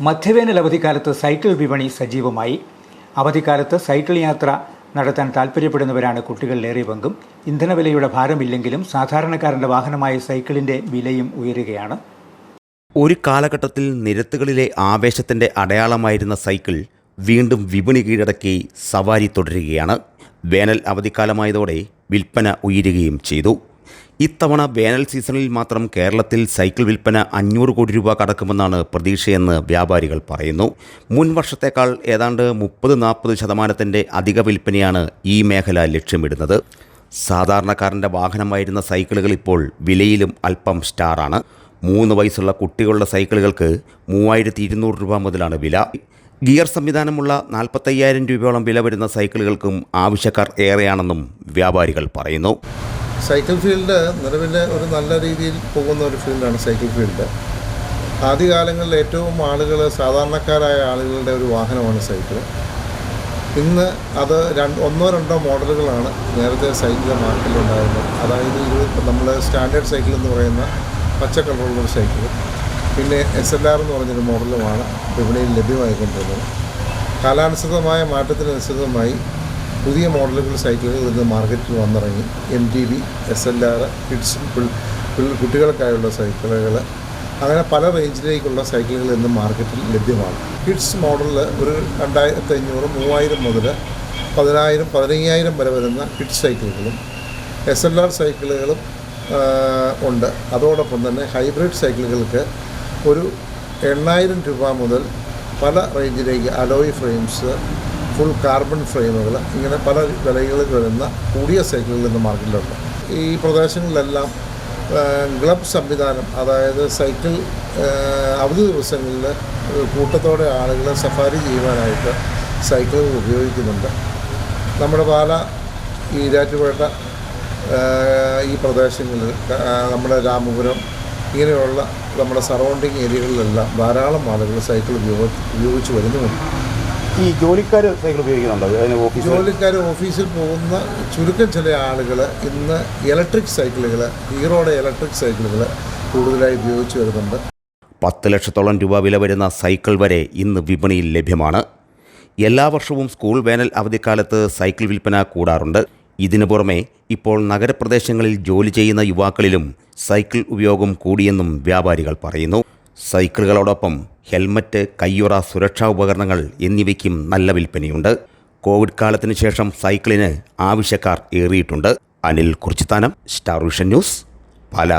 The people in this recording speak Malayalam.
മധ്യവേനൽ അവധിക്കാലത്ത് സൈക്കിൾ വിപണി സജീവമായി. അവധിക്കാലത്ത് സൈക്കിൾ യാത്ര നടത്താൻ താൽപ്പര്യപ്പെടുന്നവരാണ് കുട്ടികളിലേറെ പങ്കും. ഇന്ധനവിലയുടെ ഭാരമില്ലെങ്കിലും സാധാരണക്കാരന്റെ വാഹനമായ സൈക്കിളിന്റെ വിലയും ഉയരുകയാണ്. ഒരു കാലഘട്ടത്തിൽ നിരത്തുകളിലെ ആവേശത്തിന്റെ അടയാളമായിരുന്ന സൈക്കിൾ വീണ്ടും വിപണി കീഴടക്കി സവാരി തുടരുകയാണ്. വേനൽ അവധിക്കാലമായതോടെ വിൽപ്പന ഉയരുകയും ചെയ്തു. ഇത്തവണ വേനൽ സീസണിൽ മാത്രം കേരളത്തിൽ സൈക്കിൾ വിൽപ്പന അഞ്ഞൂറ് കോടി രൂപ കടക്കുമെന്നാണ് പ്രതീക്ഷയെന്ന് വ്യാപാരികൾ പറയുന്നു. മുൻ വർഷത്തേക്കാൾ ഏതാണ്ട് മുപ്പത് നാൽപ്പത് ശതമാനത്തിന്റെ അധിക വിൽപ്പനയാണ് ഈ മേഖല ലക്ഷ്യമിടുന്നത്. സാധാരണക്കാരന്റെ വാഹനമായിരുന്ന സൈക്കിളുകൾ ഇപ്പോൾ വിലയിലും അല്പം സ്റ്റാറാണ്. മൂന്ന് വയസ്സുള്ള കുട്ടികളുടെ സൈക്കിളുകൾക്ക് മൂവായിരത്തി ഇരുന്നൂറ് രൂപ മുതലാണ് വില. ഗിയർ സംവിധാനമുള്ള നാൽപ്പത്തയ്യായിരം രൂപയോളം വില വരുന്ന സൈക്കിളുകൾക്കും ആവശ്യക്കാർ ഏറെയാണെന്നും വ്യാപാരികൾ പറയുന്നു. സൈക്കിൾ ഫീൽഡ് നിലവിൽ ഒരു നല്ല രീതിയിൽ പോകുന്ന ഒരു ഫീൽഡാണ് സൈക്കിൾ ഫീൽഡ്. ആദ്യകാലങ്ങളിൽ ഏറ്റവും ആളുകൾ സാധാരണക്കാരായ ആളുകളുടെ ഒരു വാഹനമാണ് സൈക്കിൾ. ഇന്ന് അത് രണ്ട് ഒന്നോ രണ്ടോ മോഡലുകളാണ് നേരത്തെ സൈക്കിൾ മാർക്കറ്റിലുണ്ടായിരുന്നത് അതായത് ഇത് നമ്മൾ സ്റ്റാൻഡേർഡ് സൈക്കിൾ എന്ന് പറയുന്ന പച്ച കളറുള്ള ഒരു സൈക്കിൾ. പിന്നെ എസ് എൽ ആർ എന്ന് പറഞ്ഞൊരു മോഡലുമാണ്. വിപണിയിൽ ലഭ്യമായിക്കൊണ്ടിരുന്നത്. കാലാനുസൃതമായ മാറ്റത്തിനനുസൃതമായി പുതിയ മോഡലുകൾ സൈക്കിളുകൾ ഇന്ന് മാർക്കറ്റിൽ വന്നിറങ്ങി. M T B S L R kids കുട്ടികൾക്കായുള്ള സൈക്കിളുകൾ. അങ്ങനെ പല റേഞ്ചിലേക്കുള്ള സൈക്കിളുകൾ ഇന്ന് മാർക്കറ്റിൽ ലഭ്യമാണ്. കിഡ്സ് മോഡലിൽ ഒരു രണ്ടായിരത്തി അഞ്ഞൂറ് മൂവായിരം മുതൽ പതിനായിരം പതിനയ്യായിരം വരെ വരുന്ന കിഡ്സ് സൈക്കിളുകളും എസ് എൽ ആർ സൈക്കിളുകളും ഉണ്ട്. അതോടൊപ്പം തന്നെ ഹൈബ്രിഡ് സൈക്കിളുകൾക്ക് ഒരു എണ്ണായിരം രൂപ മുതൽ പല റേഞ്ചിലേക്ക് അലോയ് ഫ്രെയിംസ് ഫുൾ കാർബൺ ഫ്രെയിമുകൾ ഇങ്ങനെ പല വിലകളിൽ വരുന്ന കൂടിയ സൈക്കിളുകൾ ഇന്ന് മാർക്കറ്റിലുണ്ട് ഈ പ്രദേശങ്ങളിലെല്ലാം ഗ്ലബ് സംവിധാനം അതായത് സൈക്കിൾ അവധി ദിവസങ്ങളിൽ കൂട്ടത്തോടെ ആളുകൾ സഫാരി ചെയ്യുവാനായിട്ട് സൈക്കിളുകൾ ഉപയോഗിക്കുന്നുണ്ട്. നമ്മുടെ പാല ഈരാറ്റുപേട്ട ഈ പ്രദേശങ്ങളിൽ നമ്മുടെ രാമപുരം ഇങ്ങനെയുള്ള നമ്മുടെ സറൗണ്ടിങ് ഏരിയകളിലെല്ലാം ധാരാളം ആളുകൾ സൈക്കിൾ ഉപയോഗ ഉപയോഗിച്ച് വരുന്നുമുണ്ട്. ഈ ജോലിക്കാർ സൈക്കിൾ ഉപയോഗിക്കുന്നുണ്ടോ? അതിന് ജോലിക്കാർ ഓഫീസിൽ പോകുന്ന ചുരുക്കം ചില ആളുകൾ ഇന്ന് ഇലക്ട്രിക് സൈക്കിളുകൾ ഹീറോയുടെ ഇലക്ട്രിക് സൈക്കിളുകൾ കൂടുതലായി ഉപയോഗിച്ച് വരുന്നുണ്ട്. പത്ത് ലക്ഷത്തോളം രൂപ വില വരുന്ന സൈക്കിൾ വരെ ഇന്ന് വിപണിയിൽ ലഭ്യമാണ്. എല്ലാ വർഷവും സ്കൂൾ വേനൽ അവധിക്കാലത്ത് സൈക്കിൾ വിൽപ്പന കൂടാറുണ്ട്. ഇതിനു പുറമെ ഇപ്പോൾ നഗരപ്രദേശങ്ങളിൽ ജോലി ചെയ്യുന്ന യുവാക്കളിലും സൈക്കിൾ ഉപയോഗം കൂടിയെന്നും വ്യാപാരികൾ പറയുന്നു. സൈക്കിളുകളോടൊപ്പം ഹെൽമറ്റ് കയ്യുറ സുരക്ഷാ ഉപകരണങ്ങൾ എന്നിവയ്ക്കും നല്ല വിൽപ്പനയുണ്ട്. കോവിഡ് കാലത്തിന് ശേഷം സൈക്കിളിന് ആവശ്യക്കാർ ഏറിയിട്ടുണ്ട്. Anil Kurichithanam star vision news Pala.